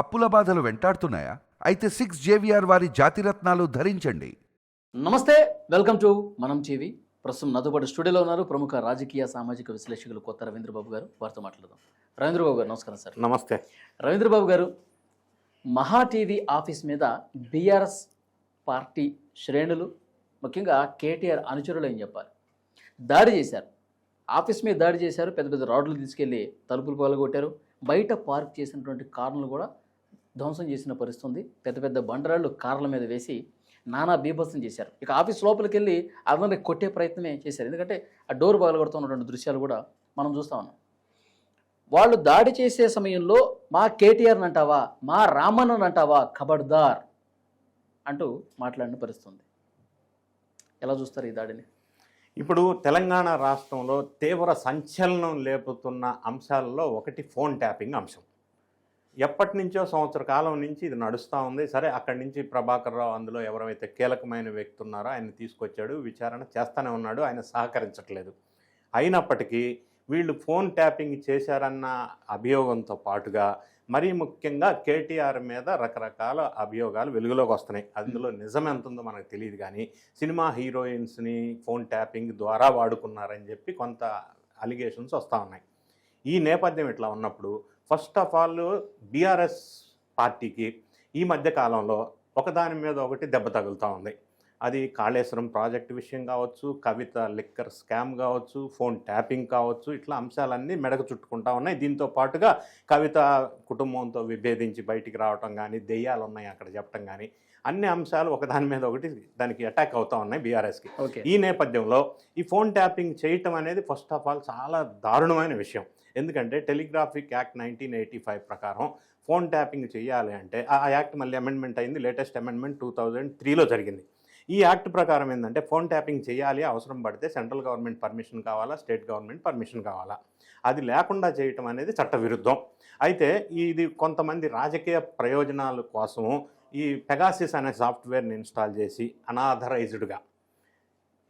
అప్పుల బాధలు వెంటాడుతున్నాయా? అయితే సిక్స్ జేవిఆర్ వారి జాతిరత్నాలు ధరించండి. నమస్తే వెల్కమ్ టు మనం టీవీ. ప్రస్తుతం నాతో పాటు స్టూడియోలో ఉన్నారు ప్రముఖ రాజకీయ సామాజిక విశ్లేషకులు కొత్త రవీంద్రబాబు గారు. వారితో మాట్లాడదాం. రవీంద్రబాబు గారు నమస్కారం సార్. నమస్తే. రవీంద్రబాబు గారు మహా టీవీ ఆఫీస్ మీద బీఆర్ఎస్ పార్టీ శ్రేణులు ముఖ్యంగా కేటీఆర్ అనుచరులు అని చెప్పాలి దాడి చేశారు. ఆఫీస్ మీద దాడి చేశారు. పెద్ద పెద్ద రాడ్లు తీసుకెళ్ళి తలుపులు పగలగొట్టారు. బయట పార్క్ చేసినటువంటి కార్లు కూడా ధ్వంసం చేసిన పరిస్థితి ఉంది పెద్ద పెద్ద బండరాళ్ళు కార్ల మీద వేసి నానా బీభత్సం చేశారు. ఇక ఆఫీస్ లోపలికి వెళ్ళి అందరిని కొట్టే ప్రయత్నమే చేశారు. ఎందుకంటే ఆ డోర్ పగలగొడుతున్నటువంటి దృశ్యాలు కూడా మనం చూస్తా ఉన్నాం. వాళ్ళు దాడి చేసే సమయంలో మా కేటీఆర్ని అంటావా మా రామన్నని అంటావా ఖబర్దార్ అంటూ మాట్లాడిన పరిస్థితుంది. ఎలా చూస్తారు ఈ దాడిని? ఇప్పుడు తెలంగాణ రాష్ట్రంలో తీవ్ర సంచలనం లేపుతున్న అంశాలలో ఒకటి ఫోన్ ట్యాపింగ్ అంశం. ఎప్పటి నుంచో సంవత్సర కాలం నుంచి ఇది నడుస్తూ ఉంది. సరే అక్కడి నుంచి ప్రభాకర్ రావు అందులో ఎవరైతే కీలకమైన వ్యక్తి ఉన్నారో ఆయన తీసుకొచ్చాడు విచారణ చేస్తూనే ఉన్నాడు ఆయన సహకరించట్లేదు. అయినప్పటికీ వీళ్ళు ఫోన్ ట్యాపింగ్ చేశారన్న అభియోగంతో పాటుగా మరీ ముఖ్యంగా కేటీఆర్ మీద రకరకాల అభియోగాలు వెలుగులోకి వస్తున్నాయి. అందులో నిజం ఎంత ఉందో మనకు తెలియదు కానీ సినిమా హీరోయిన్స్ని ఫోన్ ట్యాపింగ్ ద్వారా వాడుకున్నారని చెప్పి కొంత అలిగేషన్స్ వస్తూ ఉన్నాయి. ఈ నేపథ్యం ఇట్లా ఉన్నప్పుడు ఫస్ట్ ఆఫ్ ఆల్ బీఆర్ఎస్ పార్టీకి ఈ మధ్య కాలంలో ఒకదాని మీద ఒకటి దెబ్బ తగులుతూ ఉంది. అది కాళేశ్వరం ప్రాజెక్ట్ విషయం కావచ్చు కవిత లిక్కర్ స్కామ్ కావచ్చు ఫోన్ ట్యాపింగ్ కావచ్చు ఇట్లా అంశాలన్నీ మెడకు చుట్టుకుంటా ఉన్నాయి. దీంతో పాటుగా కవిత కుటుంబంతో విభేదించి బయటికి రావటం కానీ దెయ్యాలు ఉన్నాయి అక్కడ చెప్పటం కానీ అన్ని అంశాలు ఒకదాని మీద ఒకటి దానికి అటాక్ అవుతూ ఉన్నాయి బీఆర్ఎస్కి. ఓకే. ఈ నేపథ్యంలో ఈ ఫోన్ ట్యాపింగ్ చేయటం అనేది ఫస్ట్ ఆఫ్ ఆల్ చాలా దారుణమైన విషయం. ఎందుకంటే telegraphic act nineteen eighty five ప్రకారం ఫోన్ ట్యాపింగ్ చేయాలి అంటే ఆ యాక్ట్ మళ్ళీ అమెండ్మెంట్ అయింది లేటెస్ట్ అమెండ్మెంట్ టూ థౌజండ్ త్రీలో జరిగింది. ఈ యాక్ట్ ప్రకారం ఏంటంటే ఫోన్ ట్యాపింగ్ చేయాలి అవసరం పడితే సెంట్రల్ గవర్నమెంట్ పర్మిషన్ కావాలా స్టేట్ గవర్నమెంట్ పర్మిషన్ కావాలా? అది లేకుండా చేయటం అనేది చట్టవిరుద్ధం. అయితే ఇది కొంతమంది రాజకీయ ప్రయోజనాల కోసము ఈ పెగాసిస్ అనే సాఫ్ట్వేర్ని ఇన్స్టాల్ చేసి అనాథరైజ్డ్గా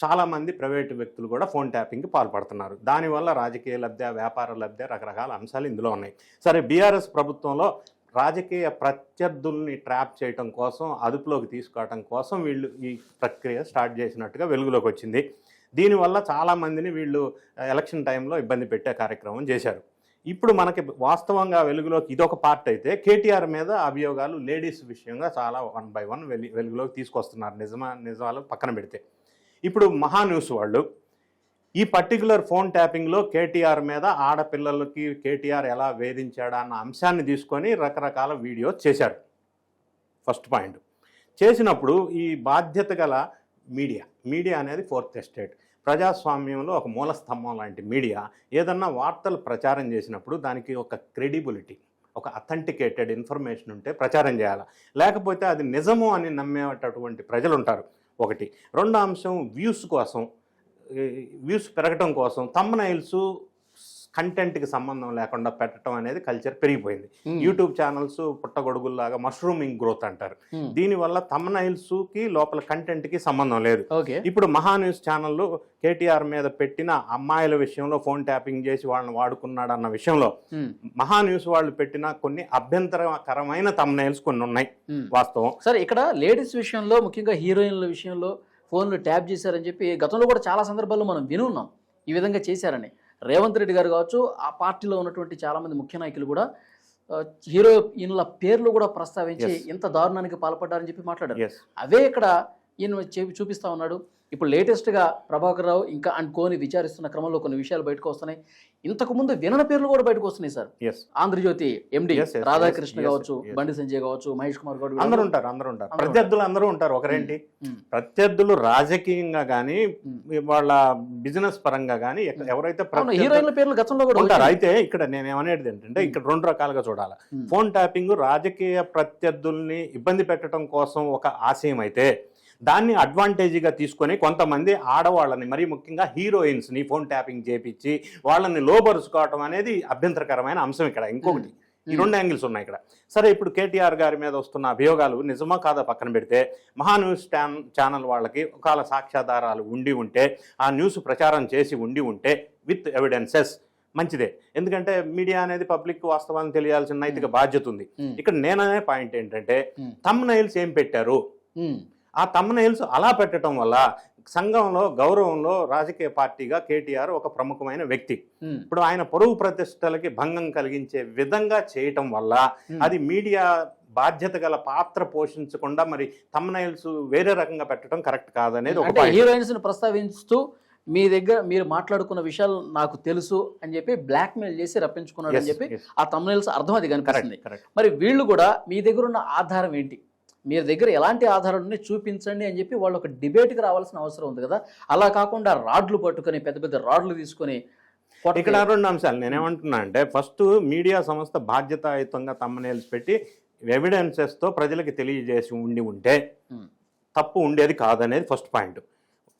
చాలామంది ప్రైవేటు వ్యక్తులు కూడా ఫోన్ ట్యాపింగ్కి పాల్పడుతున్నారు. దానివల్ల రాజకీయ లబ్ధ వ్యాపార లబ్ధ రకరకాల అంశాలు ఇందులో ఉన్నాయి. సరే బీఆర్ఎస్ ప్రభుత్వంలో రాజకీయ ప్రత్యర్థుల్ని ట్రాప్ చేయటం కోసం అదుపులోకి తీసుకోవటం కోసం వీళ్ళు ఈ ప్రక్రియ స్టార్ట్ చేసినట్టుగా వెలుగులోకి వచ్చింది. దీనివల్ల చాలామందిని వీళ్ళు ఎలక్షన్ టైంలో ఇబ్బంది పెట్టే కార్యక్రమం చేశారు. ఇప్పుడు మనకి వాస్తవంగా వెలుగులోకి ఇదొక పార్ట్ అయితే కేటీఆర్ మీద అభియోగాలు లేడీస్ విషయంగా చాలా వన్ బై వన్ వెలి వెలుగులోకి తీసుకొస్తున్నారు. నిజమా నిజాలు పక్కన పెడితే. ఇప్పుడు మహా న్యూస్ వాళ్ళు. ఈ పర్టికులర్ ఫోన్ ట్యాపింగ్లో కేటీఆర్ మీద ఆడపిల్లలకి కేటీఆర్ ఎలా వేధించాడా అన్న అంశాన్ని తీసుకొని రకరకాల వీడియోస్ చేశారు. First point. చేసినప్పుడు ఈ బాధ్యత గల మీడియా మీడియా అనేది ఫోర్త్ ఎస్టేట్. ప్రజాస్వామ్యంలో ఒక మూల స్తంభం లాంటి మీడియా ఏదన్నా వార్తలు ప్రచారం చేసినప్పుడు దానికి ఒక క్రెడిబిలిటీ ఒక అథెంటికేటెడ్ ఇన్ఫర్మేషన్ ఉంటే ప్రచారం చేయాలి? లేకపోతే అది నిజము అని నమ్మేటటువంటి ప్రజలు ఉంటారు ఒకటి. రెండో అంశం వ్యూస్ కోసం వ్యూస్ పెరగటం కోసం తమ్మనైల్స్ కంటెంట్కి సంబంధం లేకుండా పెట్టడం అనేది కల్చర్ పెరిగిపోయింది. యూట్యూబ్ ఛానల్స్ పుట్టగొడుగుల్లాగా మష్రూమింగ్ గ్రోత్ అంటారు. దీనివల్ల తమ్మనైల్స్కి లోపల కంటెంట్కి సంబంధం లేదు. ఓకే. ఇప్పుడు మహా న్యూస్ ఛానళ్ళు కేటీఆర్ మీద పెట్టిన అమ్మాయిల విషయంలో ఫోన్ ట్యాపింగ్ చేసి వాళ్ళని వాడుకున్నాడు అన్న విషయంలో మహా న్యూస్ వాళ్ళు పెట్టిన కొన్ని అభ్యంతరకరమైన తమ్నైల్స్ కొన్ని ఉన్నాయి. వాస్తవం. సరే ఇక్కడ లేడీస్ విషయంలో ముఖ్యంగా హీరోయిన్ల విషయంలో ఫోన్లు ట్యాప్ చేశారని చెప్పి గతంలో కూడా చాలా సందర్భాల్లో మనం వినున్నాం. ఈ విధంగా చేశారని. రేవంత్ రెడ్డి గారు కావచ్చు ఆ పార్టీలో ఉన్నటువంటి చాలా మంది ముఖ్య నాయకులు కూడా ఆ, హీరోయిన్ల పేర్లు కూడా ప్రస్తావించి. ఇంత దారుణానికి పాల్పడ్డారని చెప్పి మాట్లాడారు అవే ఇక్కడ ఈయన చెప్పి చూపిస్తా ఉన్నాడు. ఇప్పుడు లేటెస్ట్గా ప్రభాకర్ రావు ఇంకా అనుకోని విచారిస్తున్న క్రమంలో కొన్ని విషయాలు బయటకు వస్తున్నాయి. ఇంతకు ముందు వినన పేర్లు కూడా బయటకు వస్తున్నాయి సార్. ఆంధ్రజ్యోతి ఎండి రాధాకృష్ణ కావచ్చు. బండి సంజయ్ కావచ్చు మహేష్ కుమార్ గౌడ్ అందరూ ఉంటారు అందరూ ఉంటారు. ప్రత్యర్థులు అందరూ ఉంటారు. ఒకరేంటి? ప్రత్యర్థులు రాజకీయంగా కానీ. వాళ్ళ బిజినెస్ పరంగా కానీ. ఎవరైతే హీరోయిన్ల పేర్లు గతంలో కూడా ఉంటారు. అయితే ఇక్కడ నేను ఏమనేది ఏంటంటే ఇక్కడ రెండు రకాలుగా చూడాలి. ఫోన్ ట్యాపింగ్ రాజకీయ ప్రత్యర్థుల్ని ఇబ్బంది పెట్టడం కోసం ఒక ఆశయం అయితే దాన్ని అడ్వాంటేజ్గా తీసుకొని కొంతమంది ఆడవాళ్ళని మరీ ముఖ్యంగా హీరోయిన్స్ని ఫోన్ ట్యాపింగ్ చేపించి వాళ్ళని లోబరుచుకోవటం అనేది అభ్యంతరకరమైన అంశం ఇక్కడ. ఇంకొకటి ఈ. రెండు యాంగిల్స్ ఉన్నాయి ఇక్కడ. సరే ఇప్పుడు కేటీఆర్ గారి మీద వస్తున్న అభియోగాలు నిజమా కాదా పక్కన పెడితే మహా న్యూస్ ఛాన్ ఛానల్ వాళ్ళకి ఒకవేళ సాక్ష్యాధారాలు ఉండి ఉంటే ఆ న్యూస్ ప్రచారం చేసి ఉండి ఉంటే విత్ ఎవిడెన్సెస్ మంచిదే. ఎందుకంటే మీడియా అనేది పబ్లిక్ వాస్తవాన్ని తెలియాల్సిన నైతిక బాధ్యత ఉంది. ఇక్కడ నేననే పాయింట్ ఏంటంటే తమ్ నైల్స్ ఏం పెట్టారు? ఆ తమ్ నైల్స్ అలా పెట్టడం వల్ల సంఘంలో గౌరవంలో రాజకీయ పార్టీగా కేటీఆర్ ఒక ప్రముఖమైన వ్యక్తి. ఇప్పుడు ఆయన పొరుగు ప్రతిష్టలకి భంగం కలిగించే విధంగా చేయటం వల్ల. అది మీడియా బాధ్యత గల పాత్ర పోషించకుండా మరి తమ్నైల్స్ వేరే రకంగా పెట్టడం కరెక్ట్ కాదనేది ఒక హీరోయిన్స్ని ప్రస్తావిస్తూ మీ దగ్గర మీరు మాట్లాడుకున్న విషయాలు నాకు తెలుసు అని చెప్పి బ్లాక్ మెయిల్ చేసి రప్పించుకున్నాడు అని చెప్పి ఆ తమిళస్ అర్థం అది కనిపిస్తుంది. కరెక్ట్ మరి వీళ్ళు కూడా మీ దగ్గర ఉన్న ఆధారం ఏంటి? మీ దగ్గర ఎలాంటి ఆధారాలు ఉన్నాయి చూపించండి అని చెప్పి వాళ్ళు ఒక డిబేట్కి రావాల్సిన అవసరం ఉంది కదా. అలా కాకుండా రాడ్లు పట్టుకొని పెద్ద పెద్ద రాడ్లు తీసుకొని ఇక్కడ రెండు అంశాలు. నేనేమంటున్నా అంటే ఫస్ట్ మీడియా సంస్థ బాధ్యతాయుతంగా తమ్మనేల్స్ పెట్టి ఎవిడెన్సెస్తో ప్రజలకి తెలియజేసి ఉండి ఉంటే తప్పు ఉండేది కాదనేది ఫస్ట్ పాయింట్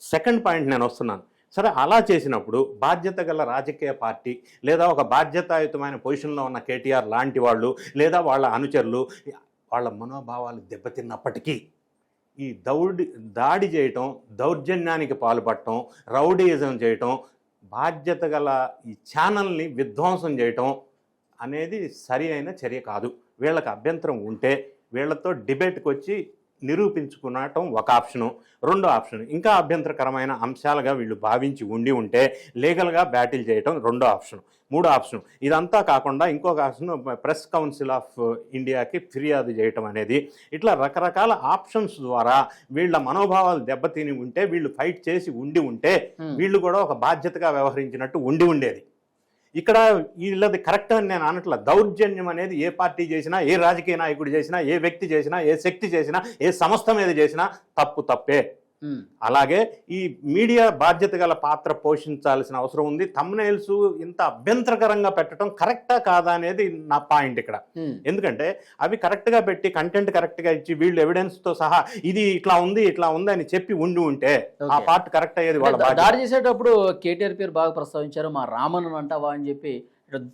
సెకండ్ పాయింట్ నేను వస్తున్నాను. సరే అలా చేసినప్పుడు బాధ్యత గల రాజకీయ పార్టీ లేదా ఒక బాధ్యతాయుతమైన పొజిషన్లో ఉన్న కేటీఆర్ లాంటి వాళ్ళు లేదా వాళ్ళ అనుచరులు వాళ్ళ మనోభావాలు దెబ్బతిన్నప్పటికీ ఈ దౌడి దాడి చేయటం దౌర్జన్యానికి పాల్పడటం రౌడీయిజం చేయటం బాధ్యత గల ఈ ఛానల్ని విధ్వంసం చేయటం అనేది సరి అయిన చర్య కాదు. వీళ్ళకి అభ్యంతరం ఉంటే వీళ్ళతో డిబేట్కి వచ్చి నిరూపించుకునటం ఒక ఆప్షను. రెండో ఆప్షన్. ఇంకా అభ్యంతరకరమైన అంశాలుగా వీళ్ళు భావించి ఉండి ఉంటే లీగల్గా బ్యాటిల్ చేయటం రెండో ఆప్షన్. మూడో ఆప్షన్ ఇదంతా కాకుండా ఇంకొక ఆప్షన్ ప్రెస్ కౌన్సిల్ ఆఫ్ ఇండియాకి ఫిర్యాదు చేయటం అనేది. ఇట్లా రకరకాల ఆప్షన్స్ ద్వారా వీళ్ళ మనోభావాలు దెబ్బతిని ఉంటే వీళ్ళు ఫైట్ చేసి ఉండి ఉంటే వీళ్ళు కూడా ఒక బాధ్యతగా వ్యవహరించినట్టు ఉండి ఉండేది. ఇక్కడ వీళ్ళది కరెక్ట్ అని నేను అనట్ల. దౌర్జన్యం అనేది ఏ పార్టీ చేసినా ఏ రాజకీయ నాయకుడు చేసినా ఏ వ్యక్తి చేసినా ఏ శక్తి చేసినా ఏ సంస్థ మీద చేసినా తప్పు తప్పే. అలాగే ఈ మీడియా బాధ్యత గల పాత్ర పోషించాల్సిన అవసరం ఉంది. తమ్నైల్స్ ఇంత అభ్యంతరకరంగా పెట్టడం కరెక్టా కాదా అనేది నా పాయింట్ ఇక్కడ. ఎందుకంటే అవి కరెక్ట్గా పెట్టి కంటెంట్ కరెక్ట్గా ఇచ్చి వీళ్ళు ఎవిడెన్స్తో సహా ఇది ఇట్లా ఉంది ఇట్లా ఉంది అని చెప్పి ఉండి ఉంటే ఆ. పార్ట్ కరెక్ట్ అయ్యేది వాళ్ళ దాడి చేసేటప్పుడు కేటీఆర్ పేరు బాగా ప్రస్తావించారు మా రామన్ అంటావా అని చెప్పి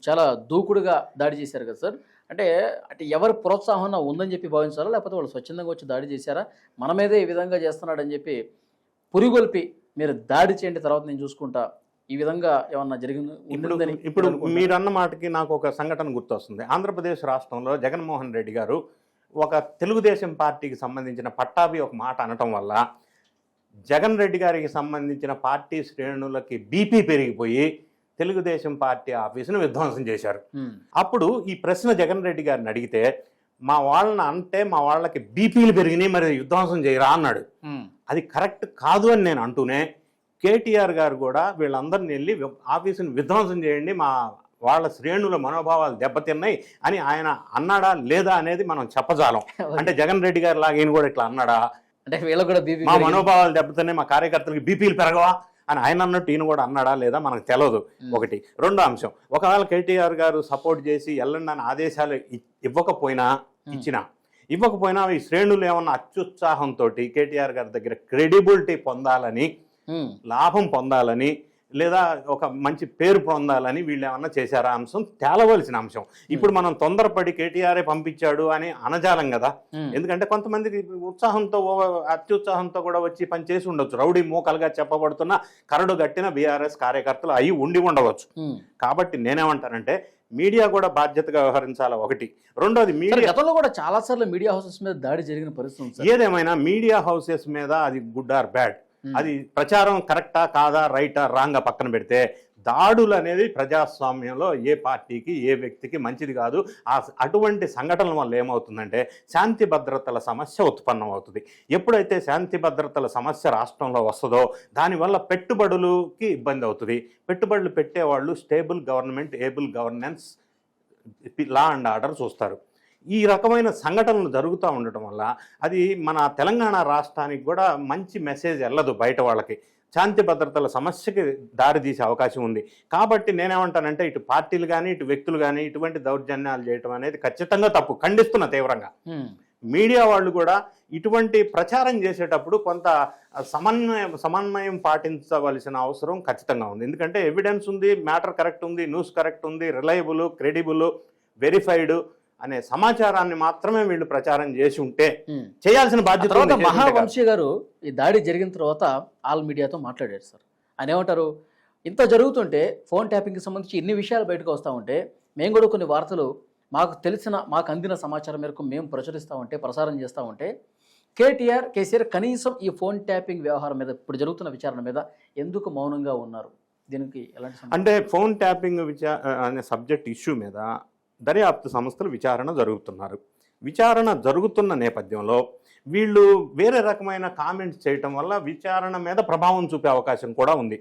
చాలా దూకుడుగా దాడి చేశారు కదా సార్. అంటే అంటే ఎవరి ప్రోత్సాహం ఉందని చెప్పి భావించారా లేకపోతే వాళ్ళు స్వచ్ఛందంగా వచ్చి దాడి చేశారా? మన మీదే ఈ విధంగా చేస్తున్నాడని చెప్పి పురిగొల్పి మీరు దాడి చేయండి తర్వాత నేను చూసుకుంటా. ఈ విధంగా ఏమన్నా జరిగింది? ఇప్పుడు ఇప్పుడు మీరు అనుకుంటున్నారా? మీరు అన్న మాటకి నాకు ఒక సంఘటన గుర్తొస్తుంది. ఆంధ్రప్రదేశ్ రాష్ట్రంలో జగన్మోహన్ రెడ్డి గారు ఒక తెలుగుదేశం పార్టీకి సంబంధించిన పట్టాభి ఒక మాట అనటం వల్ల జగన్ రెడ్డి గారికి సంబంధించిన పార్టీ శ్రేణులకి బీపీ పెరిగిపోయి తెలుగుదేశం పార్టీ ఆఫీసును విధ్వంసం చేశారు. అప్పుడు ఈ ప్రశ్న జగన్ రెడ్డి గారిని అడిగితే మా వాళ్ళని అంటే మా వాళ్ళకి బీపీలు పెరిగినాయి మరి విధ్వంసం చేయరా అన్నాడు. అది కరెక్ట్ కాదు అని నేను అంటూనే కేటీఆర్ గారు కూడా వీళ్ళందరిని వెళ్ళి ఆఫీసుని విధ్వంసం చేయండి మా వాళ్ళ శ్రేణుల మనోభావాలు దెబ్బతిన్నాయి అని ఆయన అన్నాడా లేదా అనేది మనం చెప్పజాలం. అంటే జగన్ రెడ్డి గారు లాగా ఈయన కూడా ఇట్లా అన్నాడా? అంటే వీళ్ళకి కూడా బీపీ మా మనోభావాలు దెబ్బతిన్నాయి మా కార్యకర్తలకి బీపీలు పెరగవా? అని ఆయన అన్నట్టు ఈయన కూడా అన్నాడా లేదా మనకు తెలియదు ఒకటి. రెండో అంశం ఒకవేళ కేటీఆర్ గారు సపోర్ట్ చేసి వెళ్ళండి అని ఆదేశాలు ఇవ్వకపోయినా ఇచ్చినా ఇవ్వకపోయినా ఈ శ్రేణులు ఏమన్నా అత్యుత్సాహంతో కేటీఆర్ గారి దగ్గర క్రెడిబిలిటీ పొందాలని లాభం పొందాలని లేదా ఒక మంచి పేరు పొందాలని వీళ్ళు ఏమన్నా చేశారా అంశం తేలవలసిన అంశం. ఇప్పుడు మనం తొందరపడి కేటీఆర్ఏ పంపించాడు అని అనజాలం కదా. ఎందుకంటే కొంతమందికి ఉత్సాహంతో అత్యుత్సాహంతో కూడా వచ్చి పని చేసి ఉండొచ్చు. రౌడీ మూకలుగా చెప్పబడుతున్న కరడు గట్టిన బీఆర్ఎస్ కార్యకర్తలు అయి ఉండి ఉండవచ్చు. కాబట్టి నేనేమంటానంటే మీడియా కూడా బాధ్యతగా వ్యవహరించాలి ఒకటి. రెండోది మీడియా గతంలో కూడా చాలా సార్లు మీడియా హౌసెస్ మీద దాడి జరిగిన పరిస్థితి ఏదేమైనా మీడియా హౌసెస్ మీద అది గుడ్ ఆర్ బ్యాడ్. అది ప్రచారం కరెక్టా కాదా రైటా రాంగా పక్కన పెడితే దాడులు అనేది ప్రజాస్వామ్యంలో ఏ పార్టీకి ఏ వ్యక్తికి మంచిది కాదు. ఆ అటువంటి సంఘటనల వల్ల ఏమవుతుందంటే శాంతి భద్రతల సమస్య ఉత్పన్నం అవుతుంది ఎప్పుడైతే శాంతి భద్రతల సమస్య రాష్ట్రంలో వస్తుందో దానివల్ల పెట్టుబడులకి ఇబ్బంది అవుతుంది పెట్టుబడులు పెట్టేవాళ్ళు stable government able governance law and order చూస్తారు. ఈ రకమైన సంఘటనలు జరుగుతూ ఉండటం వల్ల అది మన తెలంగాణ రాష్ట్రానికి కూడా మంచి మెసేజ్ వెళ్ళదు బయట వాళ్ళకి. శాంతి భద్రతల సమస్యకి దారితీసే అవకాశం ఉంది. కాబట్టి నేనేమంటానంటే ఇటు పార్టీలు కానీ ఇటు వ్యక్తులు కానీ ఇటువంటి దౌర్జన్యాలు చేయటం అనేది ఖచ్చితంగా తప్పు. ఖండిస్తున్న తీవ్రంగా. మీడియా వాళ్ళు కూడా ఇటువంటి ప్రచారం చేసేటప్పుడు కొంత సమన్వయం సమన్వయం పాటించవలసిన అవసరం ఖచ్చితంగా ఉంది. ఎందుకంటే ఎవిడెన్స్ ఉంది మ్యాటర్ కరెక్ట్ ఉంది న్యూస్ కరెక్ట్ ఉంది రిలయబుల్ క్రెడిబుల్ వెరిఫైడ్ అనే సమాచారాన్ని మాత్రమే వీళ్ళు ప్రచారం చేసి ఉంటే. చేయాల్సిన బాధ్యత. మహావంశీ గారు ఈ దాడి జరిగిన తర్వాత ఆల్ మీడియాతో మాట్లాడారు సార్ ఆయన ఏమంటారు ఇంత జరుగుతుంటే ఫోన్ ట్యాపింగ్కి సంబంధించి ఇన్ని విషయాలు బయటకు వస్తూ ఉంటే మేము కూడా కొన్ని వార్తలు మాకు తెలిసిన మాకు అందిన సమాచారం మేరకు మేము ప్రచురిస్తూ ఉంటే ప్రసారం చేస్తూ ఉంటే కేటీఆర్ కేసీఆర్ కనీసం ఈ ఫోన్ ట్యాపింగ్ వ్యవహారం మీద ఇప్పుడు జరుగుతున్న విచారణ మీద ఎందుకు మౌనంగా ఉన్నారు దీనికి ఎలాంటి? అంటే ఫోన్ ట్యాపింగ్ విచా అనే సబ్జెక్ట్ ఇష్యూ మీద దర్యాప్తు సంస్థలు విచారణ జరుగుతున్నారు. విచారణ జరుగుతున్న నేపథ్యంలో వీళ్ళు వేరే రకమైన కామెంట్స్ చేయటం వల్ల విచారణ మీద ప్రభావం చూపే అవకాశం కూడా ఉంది.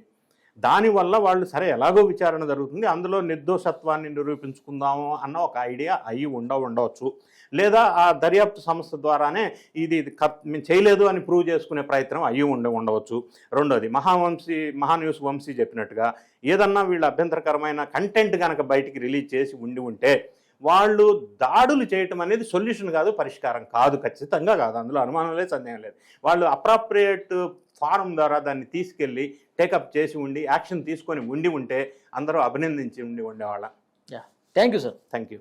దానివల్ల వాళ్ళు సరే ఎలాగో విచారణ జరుగుతుంది అందులో నిర్దోషత్వాన్ని నిరూపించుకుందాము అన్న ఒక ఐడియా అయ్యి ఉండ ఉండవచ్చు. లేదా ఆ దర్యాప్తు సంస్థ ద్వారానే ఇది మేము చేయలేదు అని ప్రూవ్ చేసుకునే ప్రయత్నం అయ్యి ఉండ ఉండవచ్చు. రెండోది మహావంశీ మహాన్యూస్ వంశీ చెప్పినట్టుగా ఏదన్నా వీళ్ళ అభ్యంతరకరమైన కంటెంట్ కనుక బయటికి రిలీజ్ చేసి ఉండి ఉంటే వాళ్ళు దాడులు చేయటం అనేది సొల్యూషన్ కాదు పరిష్కారం కాదు. ఖచ్చితంగా కాదు. అందులో అనుమానం లేదు సందేహం లేదు. వాళ్ళు అప్రాప్రియేట్ ఫారం ద్వారా దాన్ని తీసుకెళ్ళి టేకప్ చేసి ఉండి యాక్షన్ తీసుకొని ఉండి ఉంటే అందరూ అభినందించి ఉండి ఉండేవాళ్ళ. Thank you sir. Thank you